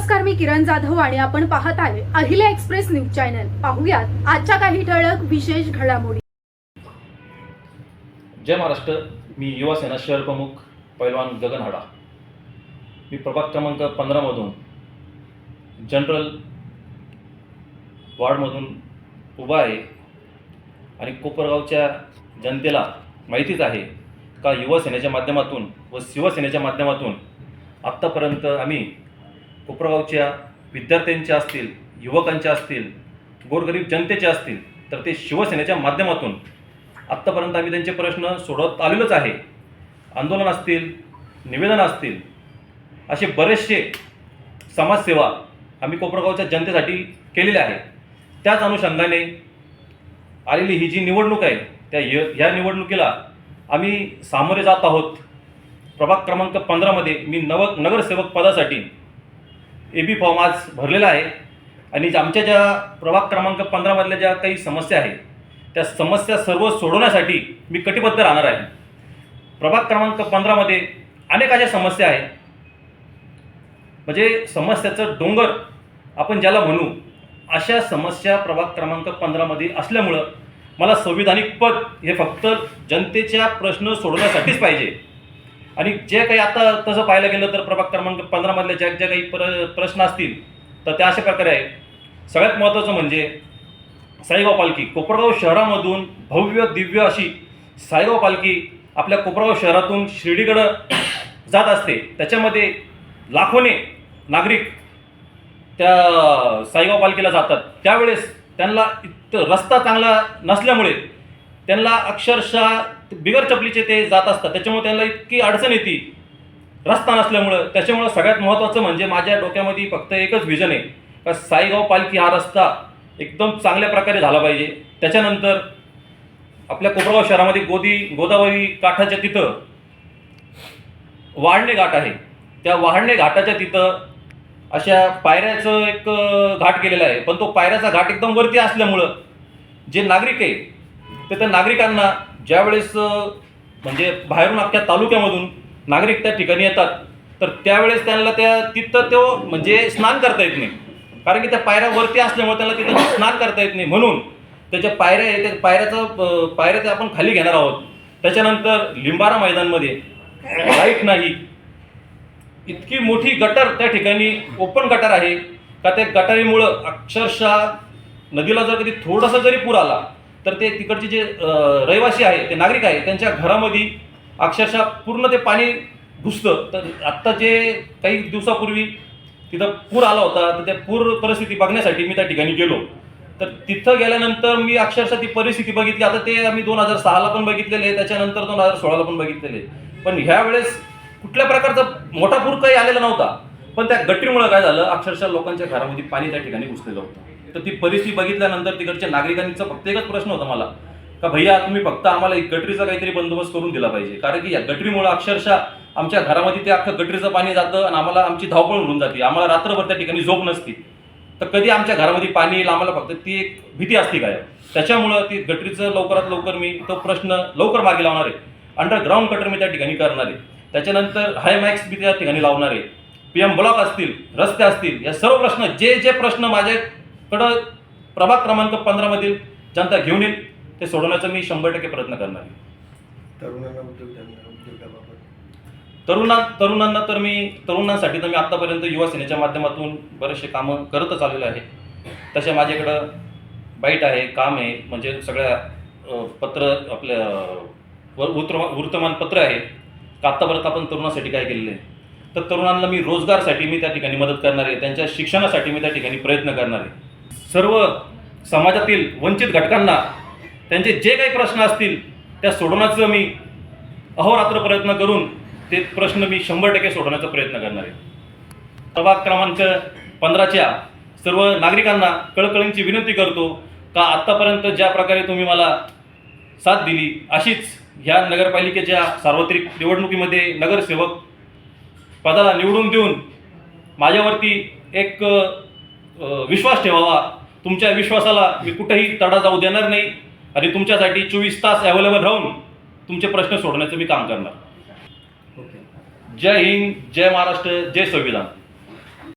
नमस्कार मी किरण जाधव आणि आपण पाहत आहे अहिल्या एक्सप्रेस न्यूज चॅनल. पाहूयात आजच्या काही ठळक विशेष घडामोडी. जय महाराष्ट्र मी युवा सेना शहर प्रमुख पैलवान गगन हाडा मी प्रभाग क्रमांक पंधरामधून जनरल वार्डमधून उभा आहे आणि कोपरगावच्या जनतेला माहितीच आहे का युवा सेनेच्या माध्यमातून व शिवसेनेच्या माध्यमातून आत्तापर्यंत आम्ही कोपरगावच्या विद्यार्थ्यांच्या असतील युवकांच्या असतील गोरगरीब जनतेचे असतील तर ते शिवसेनेच्या माध्यमातून. आत्तापर्यंत आम्ही त्यांचे प्रश्न सोडवत आलेलोच आहे. आंदोलन असतील निवेदन असतील असे बरेचसे समाजसेवा आम्ही कोपरगावच्या जनतेसाठी केलेले आहे. त्याच अनुषंगाने आलेली ही जी निवडणूक आहे त्या य ह्या निवडणुकीला आम्ही सामोरे जात आहोत. प्रभाग क्रमांक पंधरामध्ये मी नव नगरसेवक पदासाठी ए बी फॉर्म आज भरलेला आहे. आणि ज्या- आमच्या ज्या प्रभाग क्रमांक पंधरामधल्या ज्या काही समस्या आहेत त्या समस्या सर्व सोडवण्यासाठी मी कटिबद्ध राहणार आहे. प्रभाग क्रमांक पंधरामध्ये अनेक अशा समस्या आहेत. म्हणजे समस्याचं डोंगर आपण ज्याला म्हणू अशा समस्या प्रभाग क्रमांक पंधरामध्ये असल्यामुळं मला संविधानिक पद हे फक्त जनतेच्या प्रश्न सोडवण्यासाठीच पाहिजे. आणि जे काही आता तसं पाहायला गेलं तर प्रभाग क्रमांक पंधरामधल्या ज्या ज्या काही प्र प्रश्न असतील तर त्या अशा प्रकारे आहे सगळ्यात महत्त्वाचं म्हणजे साईगाव पालखी. कोपरगाव शहरामधून भव्य दिव्य अशी साईगाव पालखी आपल्या कोपरगाव शहरातून शिर्डीकडं जात असते. त्याच्यामध्ये लाखोने नागरिक त्या साईगाव पालखीला जातात. त्यावेळेस त्यांना इथं रस्ता चांगला नसल्यामुळे त्यांना अक्षरशः बिगर चपलीचे ते जात असतात. त्याच्यामुळे त्यांना इतकी अडचण येते. रस्ता नसल्यामुळं. त्याच्यामुळं सगळ्यात महत्त्वाचं म्हणजे माझ्या डोक्यामध्ये फक्त एकच व्हिजन आहे. का साईगाव पालखी हा रस्ता एकदम चांगल्या प्रकारे झाला पाहिजे. त्याच्यानंतर आपल्या कोपरगाव शहरामध्ये गोदी गोदावरी काठाच्या तिथं वाढणे घाट आहे. त्या वाढणे घाटाच्या तिथं अशा पायऱ्याचं एक घाट केलेला आहे. पण तो पायऱ्याचा घाट एकदम वरती असल्यामुळं जे नागरिक आहे तर त्या नागरिकांना ज्यावेळेस म्हणजे बाहेरून अख्ख्या तालुक्यामधून नागरिक त्या ठिकाणी येतात तर त्यावेळेस त्यांना त्या तिथं तो म्हणजे स्नान करता येत नाही. कारण की त्या पायऱ्या वरती असल्यामुळे त्यांना तिथं स्नान करता येत नाही. म्हणून त्याच्या पायऱ्या आहे त्या पायऱ्याचं पायऱ्या त्या आपण खाली घेणार आहोत. त्याच्यानंतर लिंबारा मैदानमध्ये लाइट नाही. इतकी मोठी गटर त्या ठिकाणी ओपन गटर आहे. का त्या गटारीमुळं अक्षरशः नदीला जर कधी थोडासा जरी पूर आला तर ते तिकडचे जे रहिवासी आहे ते नागरिक आहे त्यांच्या घरामध्ये अक्षरशः पूर्ण ते पाणी घुसतं. तर आत्ता जे काही दिवसापूर्वी तिथं पूर आला होता तर त्या पूर परिस्थिती बघण्यासाठी मी त्या ठिकाणी गेलो. तर तिथं गेल्यानंतर मी अक्षरशः ती परिस्थिती बघितली. आता ते आम्ही दोन हजार सहाला पण बघितलेले आहे त्याच्यानंतर दोन हजार सोळाला पण बघितलेले पण ह्या वेळेस कुठल्या प्रकारचा मोठा पूर काही आलेला नव्हता. पण त्या गट्टीमुळे काय झालं अक्षरशः लोकांच्या घरामध्ये पाणी त्या ठिकाणी घुसलेलं होतं. तर ती परिस्थिती बघितल्यानंतर तिकडच्या नागरिकांचा फक्त एकच प्रश्न होता मला का भैया तुम्ही फक्त आम्हाला एक गटरीचा काहीतरी बंदोबस्त करून दिला पाहिजे. कारण की या गटरीमुळे अक्षरशः आमच्या घरामध्ये ते अख्खं गटरीचं पाणी जातं आणि आम्हाला आमची धावपळ होऊन जाते. आम्हाला रात्रभर त्या ठिकाणी झोप नसती. तर कधी आमच्या घरामध्ये पाणी येईल आम्हाला फक्त ती एक भीती असते काय त्याच्यामुळं ती गटरीचं लवकरात लवकर मी तो प्रश्न लवकर मागे लावणार आहे. अंडरग्राऊंड कटर मी त्या ठिकाणी करणार आहे. त्याच्यानंतर हाय मॅक्स त्या ठिकाणी लावणार आहे. पी एम ब्लॉक असतील रस्ते असतील या सर्व प्रश्न जे जे प्रश्न माझ्याकडं प्रभाग क्रमांक पंधरामधील जनता घेऊन येईल. ते सोडवण्याचा मी शंभर टक्के प्रयत्न करणार आहे. तरुणांना उद्योगधंदा उद्योगाबाबत. तरुणा तरुणांना तर मी तरुणांसाठी तर मी आत्तापर्यंत युवा सेनेच्या माध्यमातून बरेचसे कामं करतच आलेलो आहे. तसे माझ्याकडं बाईट आहे काम आहे म्हणजे सगळ्या अ, पत्र आपल्या वृत्त वृत्तमानपत्र आहे. का आत्तापर्यंत आपण तरुणासाठी काय केलेलं आहे? तर तरुणांना मी रोजगारसाठी मी त्या ठिकाणी मदत करणार आहे. त्यांच्या शिक्षणासाठी मी त्या ठिकाणी प्रयत्न करणार आहे. सर्व समाजातील वंचित घटकांना त्यांचे जे काही प्रश्न असतील त्या सोडवण्याचं मी अहोरात्र प्रयत्न करून ते प्रश्न मी शंभर टक्के सोडवण्याचा प्रयत्न करणार आहे. प्रभाग क्रमांक पंधराच्या सर्व नागरिकांना कळकळींची विनंती करतो का आत्तापर्यंत ज्या प्रकारे तुम्ही मला साथ दिली अशीच ह्या नगरपालिकेच्या सार्वत्रिक निवडणुकीमध्ये नगरसेवक पदाला निवडून देऊन माझ्यावरती एक विश्वास ठेवावा तुमच्या विश्वासाला मी कुठेही तडा जाऊ देणार नाही. आणि तुमच्यासाठी चोवीस तास अवेलेबल राहून तुमचे प्रश्न सोडण्याचं मी काम करणार. जय हिंद जय महाराष्ट्र जय संविधान.